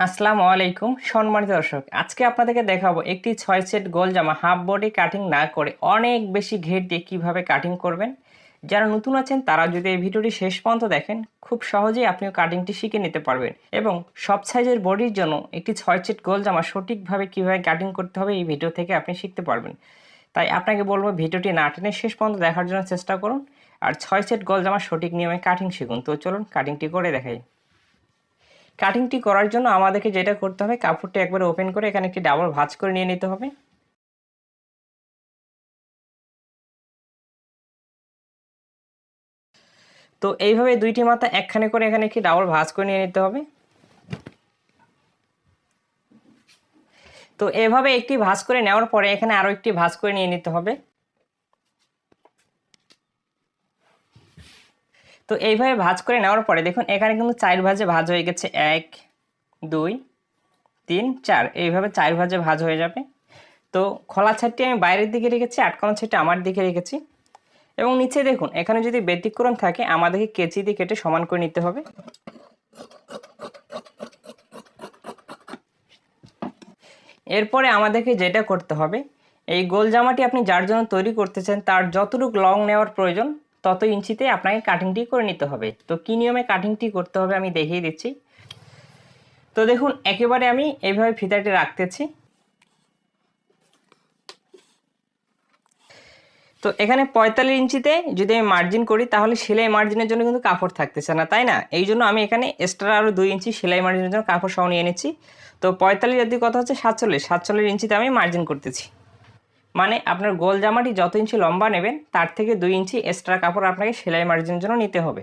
আসসালামু আলাইকুম, সম্মানিত দর্শক। আজকে আপনাদেরকে দেখাবো একটি ছয় সেট গোল জামা হাফ বডি কাটিং না করে অনেক বেশি ঘের দিয়ে কীভাবে কাটিং করবেন। যারা নতুন আছেন, তারা যদি এই ভিডিওটি শেষ পর্যন্ত দেখেন, খুব সহজেই আপনিও কাটিংটি শিখে নিতে পারবেন এবং সব সাইজের বডির জন্য একটি ছয় সেট গোল জামা সঠিকভাবে কীভাবে কাটিং করতে হবে এই ভিডিও থেকে আপনি শিখতে পারবেন। তাই আপনাকে বলব ভিডিওটি না টেনে শেষ পর্যন্ত দেখার জন্য চেষ্টা করুন। আর ছয় সেট গোল জামা সঠিক নিয়মে কাটিং শিখুন। তো চলুন কাটিংটি করে দেখাই। কাটিংটি করার জন্য আমাদেরকে যেটা করতে হবে, কাপড়টি একবার ওপেন করে এখানে একটি ডাবল ভাঁজ করে নিয়ে নিতে হবে। তো এইভাবে দুইটি মাথা একখানে করে এখানে একটি ডাবল ভাঁজ করে নিয়ে নিতে হবে। তো এভাবে একটি ভাঁজ করে নেওয়ার পরে এখানে আরও একটি ভাঁজ করে নিয়ে নিতে হবে। তো এইভাবে ভাজ করে নেওয়ার পরে দেখুন, এখানে কিন্তু চার ভাজে ভাজ হয়ে গেছে। এক, দুই, তিন, চার। এইভাবে চার ভাজে ভাজ হয়ে যাবে। তো খোলা ছাড়টি আমি বাইরের দিকে রেখেছি, আটকানো ছাড়টি আমার দিকে রেখেছি। এবং নিচে দেখুন, এখানে যদি ব্যতিক্রম থাকে, আমাদেরকে কেচি দিয়ে কেটে সমান করে নিতে হবে। এরপরে আমাদেরকে যেটা করতে হবে, এই গোল জামাটি আপনি যার জন্য তৈরি করতে চান, তার যতটুকু লং নেওয়ার প্রয়োজন তত ইঞ্চিতে আপনাকে কাটিংটি করে নিতে হবে। তো কী নিয়মে কাটিংটি করতে হবে আমি দেখিয়ে দিচ্ছি। তো দেখুন, একেবারে আমি এইভাবে ফিতাটি রাখতেছি। তো এখানে পঁয়তাল্লিশ ইঞ্চিতে যদি আমি মার্জিন করি, তাহলে সেলাই মার্জিনের জন্য কিন্তু কাপড় থাকতেছে না, তাই না? এই জন্য আমি এখানে এক্সট্রা আরও দুই ইঞ্চি সেলাই মার্জিনের জন্য কাপড় সহ নিয়ে নিচ্ছি তো পঁয়তাল্লিশ যদি কথা হচ্ছে সাতচল্লিশ। সাতচল্লিশ ইঞ্চিতে আমি মার্জিন করতেছি। মানে আপনার গোল জামাটি যত ইঞ্চি লম্বা নেবেন, তার থেকে দুই ইঞ্চি এক্সট্রা কাপড় আপনাকে সেলাই মার্জিনের জন্য নিতে হবে।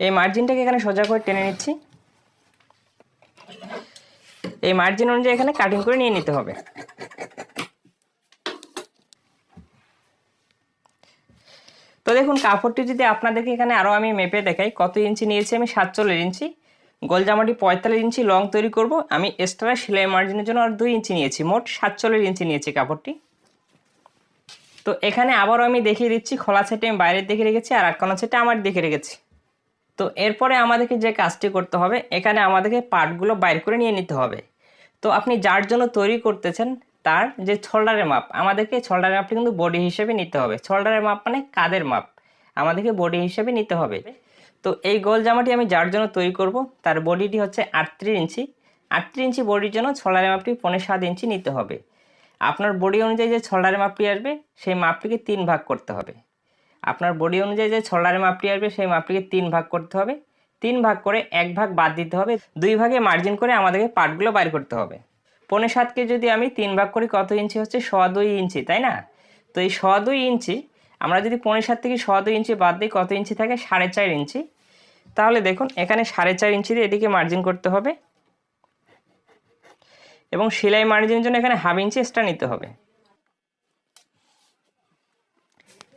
এই মার্জিনটাকে এখানে সোজা করে টেনে নিচ্ছি। এই মার্জিন অনুযায়ী এখানে কাটিং করে নিয়ে নিতে হবে। তো দেখুন, কাপড়টি যদি আপনাদেরকে এখানে আরও আমি মেপে দেখাই, কত ইঞ্চি নিয়েছি আমি? সাতচল্লিশ ইঞ্চি। গোল জামাটি পঁয়তাল্লিশ ইঞ্চি লং তৈরি করব। আমি এক্সট্রা সেলাই মার্জিনের জন্য আর দুই ইঞ্চি নিয়েছি, মোট সাতচল্লিশ ইঞ্চি নিয়েছি কাপড়টি। তো এখানে আবারও আমি দেখিয়ে দিচ্ছি, খোলা সেটে আমি বাইরের দিকে রেখেছি আর আটকানো সেটে আমার দিকে রেখেছি। তো এরপরে আমাদেরকে যে কাজটি করতে হবে, এখানে আমাদেরকে পার্টগুলো বাইর করে নিয়ে নিতে হবে। তো আপনি যার জন্য তৈরি করতেছেন, তার যে ছোল্ডারের মাপ, আমাদেরকে ছোল্ডারের মাপটি কিন্তু বডি হিসেবে নিতে হবে। ছোল্ডারের মাপ মানে কাদের মাপ, আমাদেরকে বডি হিসেবে নিতে হবে। তো এই গোল জামাটি আমি যার জন্য তৈরি করব, তার বডিটি হচ্ছে আটত্রিশ ইঞ্চি। আটত্রিশ ইঞ্চি বডির জন্য ছলারের মাপটি পনেরো সাত ইঞ্চি নিতে হবে। আপনার বডি অনুযায়ী যে ছলারের মাপটি আসবে, সেই মাপটিকে তিন ভাগ করতে হবে। আপনার বডি অনুযায়ী যে ছলারের মাপটি আসবে, সেই মাপটিকে তিন ভাগ করতে হবে। তিন ভাগ করে এক ভাগ বাদ দিতে হবে। দুই ভাগে মার্জিন করে আমাদেরকে পার্টগুলো বাইর করতে হবে। পনেরো সাতকে যদি আমি তিন ভাগ করি, কত ইঞ্চি হচ্ছে? শ দুই ইঞ্চি, তাই না? তো এই শ দুই ইঞ্চি আমরা যদি পনেরো সাত থেকে দুই ইঞ্চি বাদ দিই, কত ইঞ্চি থাকে? সাড়ে চার ইঞ্চি। তাহলে দেখুন, এখানে সাড়ে চার ইঞ্চি দিয়ে এদিকে মার্জিন করতে হবে। এবং সেলাই মার্জিনের জন্য এখানে হাফ ইঞ্চি এক্সট্রা নিতে হবে।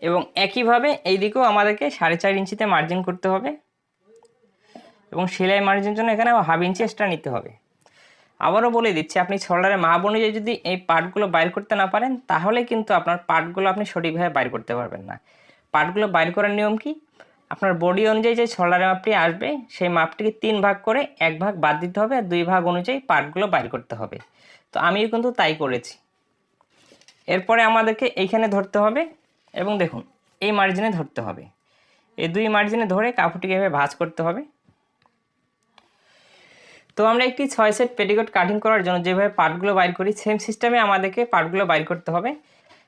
এবং একইভাবে এই দিকেও আমাদেরকে সাড়ে চার ইঞ্চিতে মার্জিন করতে হবে। এবং সেলাই মার্জিনের জন্য এখানে হাফ ইঞ্চি এক্সট্রা নিতে হবে। আবারও বলে দিচ্ছি, আপনি ছোলারের মাপ অনুযায়ী যদি এই পার্টগুলো বাইর করতে না পারেন, তাহলে কিন্তু আপনার পার্টগুলো আপনি সঠিকভাবে বাইর করতে পারবেন না। পার্টগুলো বাইর করার নিয়ম কি? আপনার বডি অনুযায়ী যে ছোলারের মাপটি আসবে, সেই মাপটিকে তিন ভাগ করে এক ভাগ বাদ দিতে হবে আর দুই ভাগ অনুযায়ী পার্টগুলো বাইর করতে হবে। তো আমিও কিন্তু তাই করেছি। এরপরে আমাদেরকে এইখানে ধরতে হবে এবং দেখুন, এই মার্জিনে ধরতে হবে। এই দুই মার্জিনে ধরে কাপড়টিকে এভাবে ভাঁজ করতে হবে। তো আমরা একটি ছয় সেট পেটিকোট কাটিং করার জন্য যেভাবে পার্টগুলো বাইর করি সেম সিস্টেমে আমাদেরকে পার্টগুলো বাইর করতে হবে।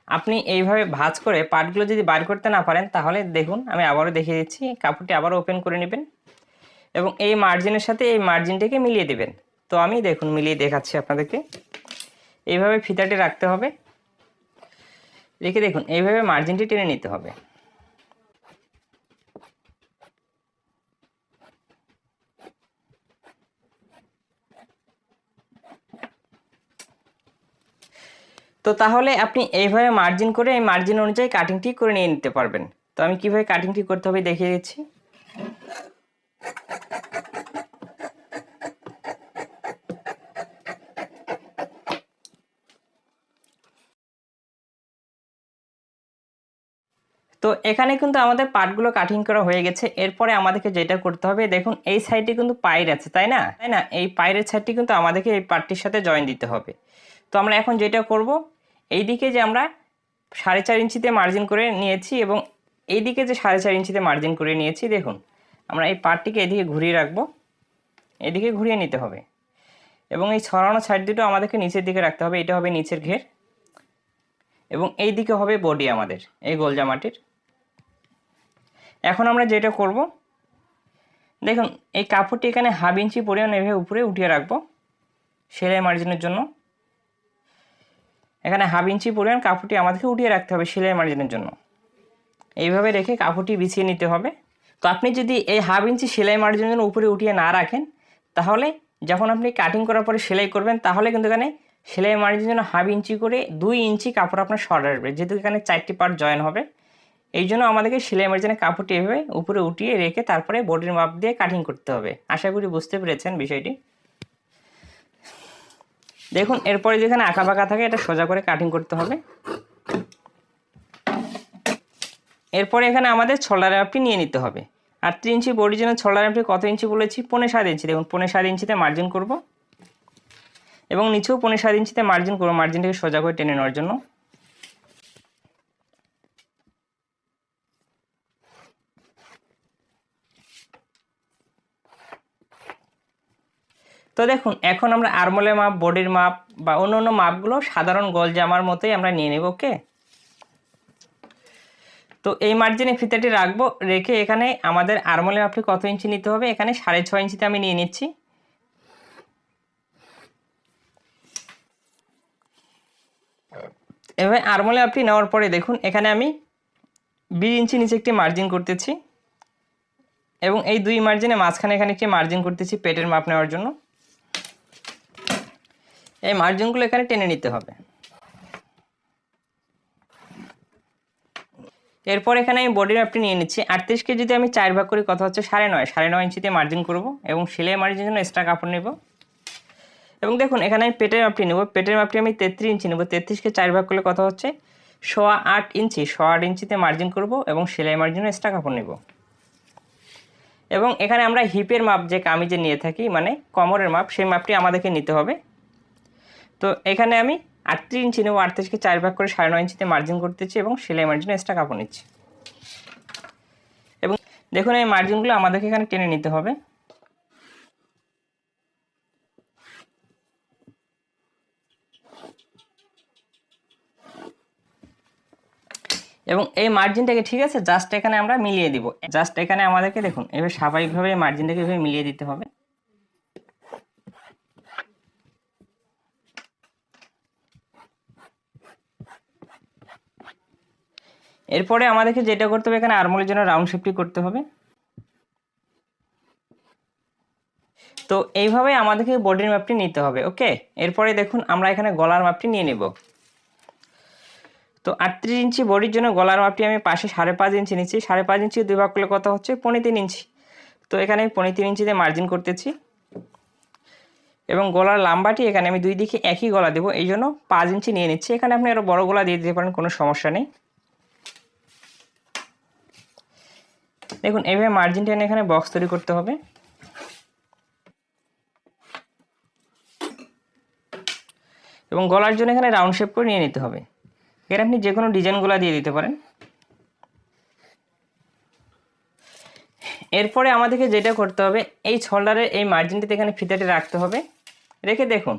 আপনি এইভাবে ভাঁজ করে পার্টগুলো যদি বাইর করতে না পারেন, তাহলে দেখুন, আমি আবারও দেখিয়ে দিচ্ছি, কাপড়টি আবারও ওপেন করে নেবেন এবং এই মার্জিনের সাথে এই মার্জিনটিকে মিলিয়ে দেবেন। তো আমি দেখুন, মিলিয়ে দেখাচ্ছি আপনাদেরকে। এইভাবে ফিতাটি রাখতে হবে। রেখে দেখুন, এইভাবে মার্জিনটি টেনে নিতে হবে। তো তাহলে আপনি এইভাবে মার্জিন করে এই মার্জিন অনুযায়ী কাটিংটি করে নিয়ে নিতে পারবেন। তো আমি কীভাবে কাটিংটি করতে হবে দেখিয়ে দিচ্ছি। তো এখানে কিন্তু আমাদের পার্টগুলো কাটিং করা হয়ে গেছে। এরপরে আমাদেরকে যেটা করতে হবে, দেখুন এই সাইডে কিন্তু পায়ের আছে, তাই না? তাই না? এই পায়ের সাইডটি কিন্তু আমাদেরকে এই পার্টটির সাথে জয়েন দিতে হবে। তো আমরা এখন যেটা করব এই দিকে যে আমরা সাড়ে চার ইঞ্চিতে মার্জিন করে নিয়েছি এবং এই দিকে যে সাড়ে চার ইঞ্চিতে মার্জিন করে নিয়েছি, দেখুন, আমরা এই পার্টটিকে এদিকে ঘুরিয়ে রাখব, এদিকে ঘুরিয়ে নিতে হবে এবং এই ছড়ানো সাইড দুটো আমাদেরকে নিচের দিকে রাখতে হবে, এটা হবে নিচের ঘের এবং এই দিকে হবে বডি আমাদের, এই গোল জামাটির এখন আমরা যেটা করব, দেখুন, এই কাপড়টি এখানে হাফ ইঞ্চি পরিমাণ এভাবে উপরে উঠিয়ে রাখব, সেলাই মার্জিনের জন্য। এখানে হাফ ইঞ্চি পরিমাণ কাপড়টি আমাদেরকে উঠিয়ে রাখতে হবে সেলাই মার্জিনের জন্য। এইভাবে রেখে কাপড়টি বিছিয়ে নিতে হবে। তো আপনি যদি এই হাফ ইঞ্চি সেলাই মার্জিনের জন্য উপরে উঠিয়ে না রাখেন, তাহলে যখন আপনি কাটিং করার পরে সেলাই করবেন, তাহলে কিন্তু এখানে সেলাই মার্জিনের জন্য হাফ ইঞ্চি করে দুই ইঞ্চি কাপড় আপনার শর্ট আসবে। যেহেতু এখানে চারটি পার্ট জয়েন হবে, এই জন্য আমাদেরকে সেলাই মার্জিনের কাপড়টি এভাবে উপরে উঠিয়ে রেখে তারপরে বডির মাপ দিয়ে কাটিং করতে হবে। আশা করি বুঝতে পেরেছেন বিষয়টি। দেখুন, এরপরে যেখানে আঁকা বাঁকা থাকে, এটা সোজা করে কাটিং করতে হবে। এরপরে এখানে আমাদের ছোলার আপটি নিয়ে নিতে হবে। আর তিন ইঞ্চি বডির জন্য ছোলার আপটি কত ইঞ্চি বলেছি? পনেরো সাত ইঞ্চি। দেখুন পনেরো সাত ইঞ্চিতে মার্জিন করব। এবং নিচেও পনেরো সাত ইঞ্চিতে মার্জিন করব মার্জিনটাকে সোজা করে টেনে নেওয়ার জন্য। তো দেখুন, এখন আমরা আরমোলের মাপ বডির মাপ বা অন্য অন্য মাপগুলো সাধারণ গোল জামার মতোই আমরা নিয়ে নেব ওকে তো এই মার্জিনে ফিতাটি রাখব, রেখে এখানে আমাদের আরমোলের মাপটি কত ইঞ্চি নিতে হবে? এখানে সাড়ে ছয় ইঞ্চিতে আমি নিয়ে নিচ্ছি। এভাবে আরমোলে আপনি নেওয়ার পরে দেখুন, এখানে আমি বিশ ইঞ্চি নিচে একটি মার্জিন করতেছি এবং এই দুই মার্জিনে মাঝখানে এখানে একটি মার্জিন করতেছি পেটের মাপ নেওয়ার জন্য। এই মার্জিনগুলো এখানে টেনে নিতে হবে। এরপর এখানে আমি বডি মাপটি নিয়ে নিচ্ছি। আটত্রিশকে যদি আমি চার ভাগ করি, কথা হচ্ছে সাড়ে নয়। সাড়ে নয় ইঞ্চিতে মার্জিন করব এবং সেলাই মার্জিনের জন্য এক্সট্রা কাপড় নেব। এবং দেখুন, এখানে আমি পেটের মাপটি নেব। পেটের মাপটি আমি তেত্রিশ ইঞ্চি নেব। তেত্রিশকে চার ভাগ করলে কথা হচ্ছে সোয়া আট ইঞ্চি। সোয়া আট ইঞ্চিতে মার্জিন করব এবং সেলাই মার্জিনের এক্সট্রা কাপড় নেব। এবং এখানে আমরা হিপের মাপ যে কামিজে নিয়ে থাকি মানে কমরের মাপ সেই মাপটি আমাদেরকে নিতে হবে। তো এখানে আমি আটত্রিশ ইঞ্চি নেব আটত্রিশকে চার ভাগ করে সাড়ে নয় ইঞ্চিতে মার্জিন করতেছি এবং সেলাই মার্জিন এক্সট্রা কাপড় নিচ্ছি। এবং দেখুন এই মার্জিনগুলো আমাদেরকে এখানে টেনে নিতে হবে। এবং এই মার্জিনটাকে ঠিক আছে জাস্ট এখানে আমরা মিলিয়ে দিব। জাস্ট এখানে আমাদেরকে দেখুন, এবার স্বাভাবিকভাবে এই মার্জিনটাকে এভাবে মিলিয়ে দিতে হবে। এরপরে আমাদেরকে যেটা করতে হবে, এখানে আরমোলের জন্য রাউন্ড শেপটি করতে হবে। তো এইভাবে আমাদেরকে বডির মাপটি নিতে হবে ওকে এরপরে দেখুন, আমরা এখানে গলার মাপটি নিয়ে নেব। তো আটত্রিশ ইঞ্চি বডির জন্য গলার মাপটি আমি পাশে সাড়ে পাঁচ ইঞ্চি নিচ্ছি। সাড়ে পাঁচ ইঞ্চি দুই ভাগ করলে কত হচ্ছে? পনেরো তিন ইঞ্চি। তো এখানে আমি পনেরো তিন ইঞ্চিতে মার্জিন করতেছি। এবং গলার লাম্বাটি এখানে আমি দুই দিকে একই গলা দেবো, এই জন্য পাঁচ ইঞ্চি নিয়ে নিচ্ছি। এখানে আপনি আরও বড় গলা দিয়ে দিতে পারেন, কোনো সমস্যা নেই। দেখুন এইভাবে মার্জিন টেনে এখানে বক্স তৈরি করতে হবে। এবং গলার জন্য এখানে রাউন্ড শেপ করে নিয়ে নিতে হবে। এখানে আপনি যে কোনো ডিজাইনগুলো দিয়ে দিতে পারেন। এরপরে আমাদেরকে যেটা করতে হবে, এই শোল্ডারের এই মার্জিনটিতে এখানে ফিতাটি রাখতে হবে। রেখে দেখুন,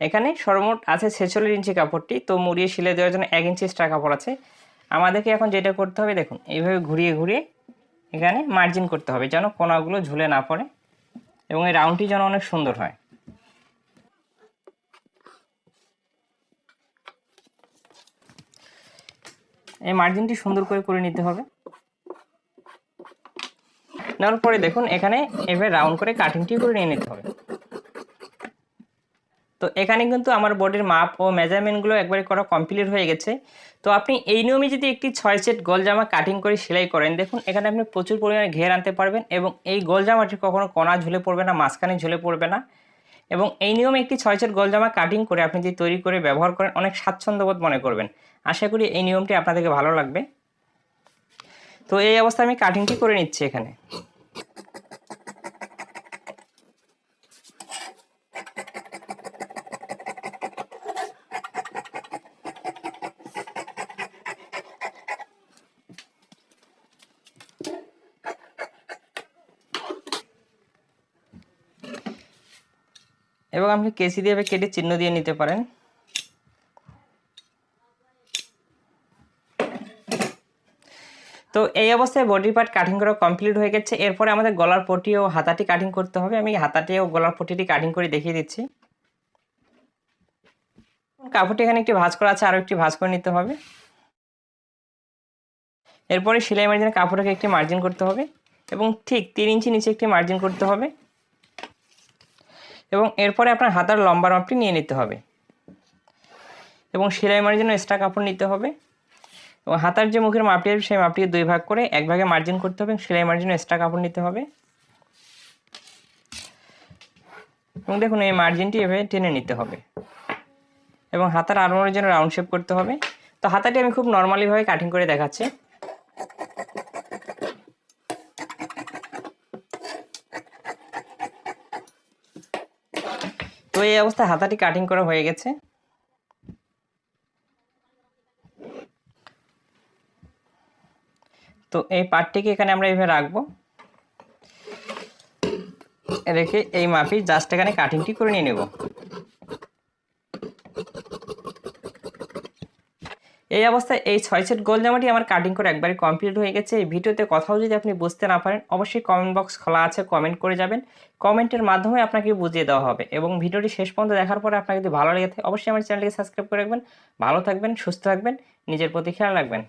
এখানে সর্বমোট আছে ছেচল্লিশ ইঞ্চি কাপড়টি, তো মুড়িয়ে সিলে দেওয়ার জন্য এক ইঞ্চি এক্সট্রা কাপড় আছে। আমাদেরকে এখন যেটা করতে হবে, দেখুন, এইভাবে ঘুরিয়ে ঘুরিয়ে এখানে মার্জিন করতে হবে যেন কোনাগুলো ঝুলে না পড়ে এবং এই রাউন্ডটি যেন অনেক সুন্দর হয়। এই মার্জিনটি সুন্দর করে করে নিতে হবে। নেওয়ার পরে দেখুন এখানে এভাবে রাউন্ড করে কাটিংটি করে নিয়ে নিতে হবে। তো এখানে কিন্তু আমার বডির মাপ ও মেজারমেন্টগুলো একবারে করা কমপ্লিট হয়ে গেছে। তো আপনি এই নিয়মে যদি একটি ছয় সেট গোল জামা কাটিং করে সেলাই করেন, দেখুন এখানে আপনি প্রচুর পরিমাণে ঘের আনতে পারবেন এবং এই গোল জামাটি কখনো কণা ঝুলে পড়বে না, মাঝখানে ঝুলে পড়বে না। এবং এই নিয়মে একটি ছয় সেট গোল জামা কাটিং করে আপনি যদি তৈরি করে ব্যবহার করেন, অনেক স্বাচ্ছন্দ্যবোধ মনে করবেন। আশা করি এই নিয়মটি আপনাদেরকে ভালো লাগবে। তো এই অবস্থায় আমি কাটিংটি করে নিচ্ছি এখানে। এবং আপনি কেসি দিয়ে কেটে চিহ্ন দিয়ে নিতে পারেন। তো এই অবস্থায় বডি পার্ট কাটিং করা কমপ্লিট হয়ে গেছে। এরপরে আমাদের গলার পটি ও হাতাটি কাটিং করতে হবে। আমি হাতাটি ও গলার পটিটি কাটিং করে দেখিয়ে দিচ্ছি। কাপড়টি এখানে একটি ভাঁজ করা আছে আরও একটি ভাঁজ করে নিতে হবে। এরপরে সেলাই মার্জিনের কাপড়টাকে একটি মার্জিন করতে হবে এবং ঠিক তিন ইঞ্চি নিচে একটি মার্জিন করতে হবে। এবং এরপরে আপনার হাতার লম্বা মাপটি নিয়ে নিতে হবে। এবং সেলাই মারার জন্য এক্সট্রা কাপড় নিতে হবে। এবং হাতার যে মুখের মাপটি আছে, সেই মাপটি দুই ভাগ করে এক ভাগে মার্জিন করতে হবে সেলাই মারার জন্য এক্সট্রা কাপড় নিতে হবে। এবং দেখুন, এই মার্জিনটি এভাবে টেনে নিতে হবে। এবং হাতার আরমোরের জন্য রাউন্ড শেপ করতে হবে। তো হাতাটি আমি খুব নর্মালিভাবে কাটিং করে দেখাচ্ছি। তো এই অবস্থায় হাতাটি কাটিং করা হয়ে গেছে। তো এই পার্টটিকে এখানে আমরা এইভাবে রাখব। রেখে এই মাপি জাস্ট এখানে কাটিংটি করে নিয়ে নেব। এই অবস্থায় এই ছয় সেট গোল জামাটি আমার কাটিং করে একবারে কমপ্লিট হয়ে গেছে। এই ভিডিওতে কথাও যদি আপনি বুঝতে না পারেন, অবশ্যই কমেন্ট বক্স খোলা আছে কমেন্ট করে যাবেন। কমেন্টের মাধ্যমে আপনাকে বুঝিয়ে দেওয়া হবে এবং ভিডিওটি শেষ পর্যন্ত দেখার পরে আপনাকে যদি ভালো লেগে থাকে, অবশ্যই আমার চ্যানেলকে সাবস্ক্রাইব করে রাখবেন। ভালো থাকবেন, সুস্থ থাকবেন, নিজের প্রতি খেয়াল রাখবেন।